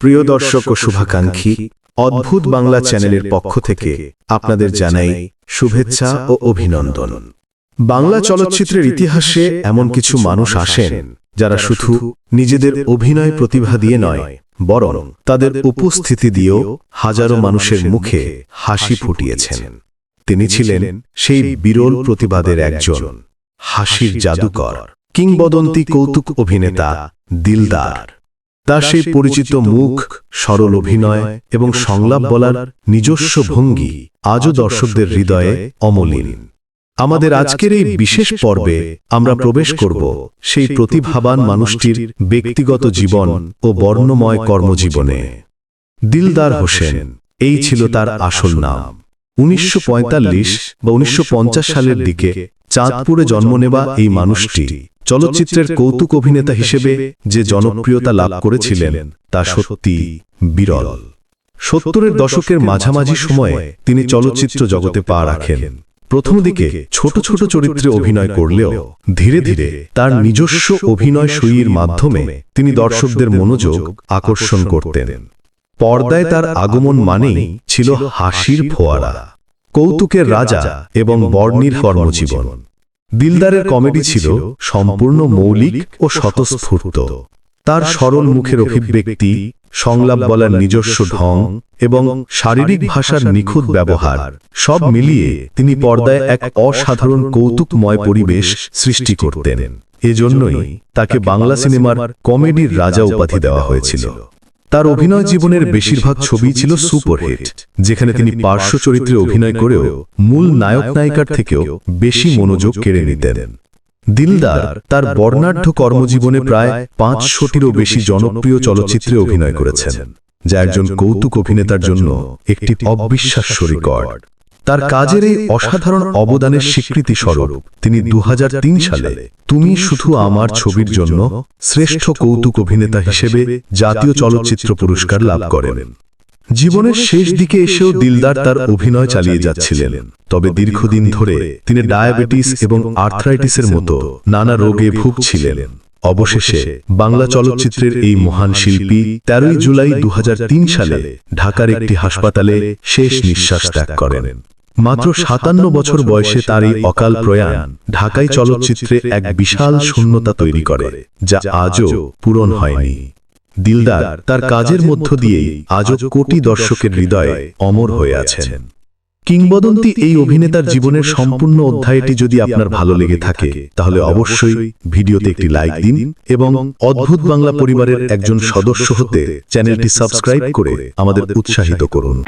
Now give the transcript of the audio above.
প্রিয় দর্শক ও শুভাকাঙ্ক্ষী, অদ্ভুত বাংলা চ্যানেলের পক্ষ থেকে আপনাদের জানাই শুভেচ্ছা ও অভিনন্দন। বাংলা চলচ্চিত্রের ইতিহাসে এমন কিছু মানুষ আসেন যারা শুধু নিজেদের অভিনয় প্রতিভা দিয়ে নয়, বরং তাদের উপস্থিতি দিয়েও হাজারো মানুষের মুখে হাসি ফুটিয়েছেন। তিনি ছিলেন সেই বিরল প্রতিবাদের একজন হাসির জাদুকর, কিংবদন্তি কৌতুক অভিনেতা দিলদার। তার সেই পরিচিত মুখ সরল অভিনয় এবং সংলাপ বলার নিজস্ব ভঙ্গি আজও দর্শকদের হৃদয়ে অমলিন। আমাদের আজকের এই বিশেষ পর্বে আমরা প্রবেশ করব সেই প্রতিভাবান মানুষটির ব্যক্তিগত জীবন ও বর্ণময় কর্মজীবনে। দিলদার হোসেন এই ছিল তার আসল নাম। উনিশশো পঁয়তাল্লিশ বা উনিশশো পঞ্চাশ সালের দিকে চাঁদপুরে জন্ম নেওয়া এই মানুষটি। চলচ্চিত্রের কৌতুক অভিনেতা হিসেবে যে জনপ্রিয়তা লাভ করেছিলেন তা সত্যি বিরল। সত্তরের দশকের মাঝামাঝি সময়ে তিনি চলচ্চিত্র জগতে পা রাখেন। প্রথম দিকে ছোট ছোট চরিত্রে অভিনয় করলেও ধীরে ধীরে তার নিজস্ব অভিনয় শৈলীর মাধ্যমে তিনি দর্শকদের মনোযোগ আকর্ষণ করতেন। পর্দায় তার আগমন মানেই ছিল হাসির ফোয়ারা। কৌতুকের রাজা এবং বর্ণির কর্মজীবন। দিলদারের কমেডি ছিল সম্পূর্ণ মৌলিক ও স্বতঃস্ফূর্ত। তার সরল মুখের অভিব্যক্তি সংলাপ বলার নিজস্ব ঢং এবং শারীরিক ভাষার নিখুঁত ব্যবহার। সব মিলিয়ে তিনি পর্দায় এক অসাধারণ কৌতুকময় পরিবেশ সৃষ্টি করতেন। এজন্যই তাকে বাংলা সিনেমার কমেডির রাজা উপাধি দেওয়া হয়েছিল। তার অভিনয় জীবনের বেশিরভাগ ছবি ছিল সুপারহিট যেখানে তিনি পার্শ্ব চরিত্রে অভিনয় করেও মূল নায়ক নায়িকার থেকেও বেশি মনোযোগ কেড়ে নিতেন। দিলদার তার বর্ণাঢ্য কর্মজীবনে প্রায় পাঁচশোটিরও বেশি জনপ্রিয় চলচ্চিত্রে অভিনয় করেছেন যা একজন কৌতুক অভিনেতার জন্য একটি অবিশ্বাস্য রেকর্ড। তার কাজের এই অসাধারণ অবদানের স্বীকৃতি স্বরূপ তিনি দু হাজার তিন সালে তুমি শুধু আমার ছবির জন্য শ্রেষ্ঠ কৌতুক অভিনেতা হিসেবে জাতীয় চলচ্চিত্র পুরস্কার লাভ করেন। জীবনের শেষ দিকে এসেও দিলদার তার অভিনয় চালিয়ে যাচ্ছিলেন। তবে দীর্ঘদিন ধরে তিনি ডায়াবেটিস এবং আর্থ্রাইটিসের মতো নানা রোগে ভুগছিলেন। অবশেষে বাংলা চলচ্চিত্রের এই মহান শিল্পী তেরোই জুলাই দু হাজার তিন সালে ঢাকার একটি হাসপাতালে শেষ নিঃশ্বাস ত্যাগ করেন মাত্র সাতান্ন বছর বয়সে তার এই অকাল প্রয়াণ ঢাকাই চলচ্চিত্রে এক বিশাল শূন্যতা তৈরি করে যা আজও পূরণ হয়নি। দিলদার তার কাজের মধ্য দিয়েই আজও কোটি দর্শকের হৃদয়ে অমর হয়ে আছেন। কিংবদন্তি এই অভিনেতার জীবনের সম্পূর্ণ অধ্যায়টি যদি আপনার ভালো লেগে থাকে তাহলে অবশ্যই ভিডিওতে একটি লাইক দিন এবং অদ্ভুত বাংলা পরিবারের একজন সদস্য হতে চ্যানেলটি সাবস্ক্রাইব করে আমাদের উৎসাহিত করুন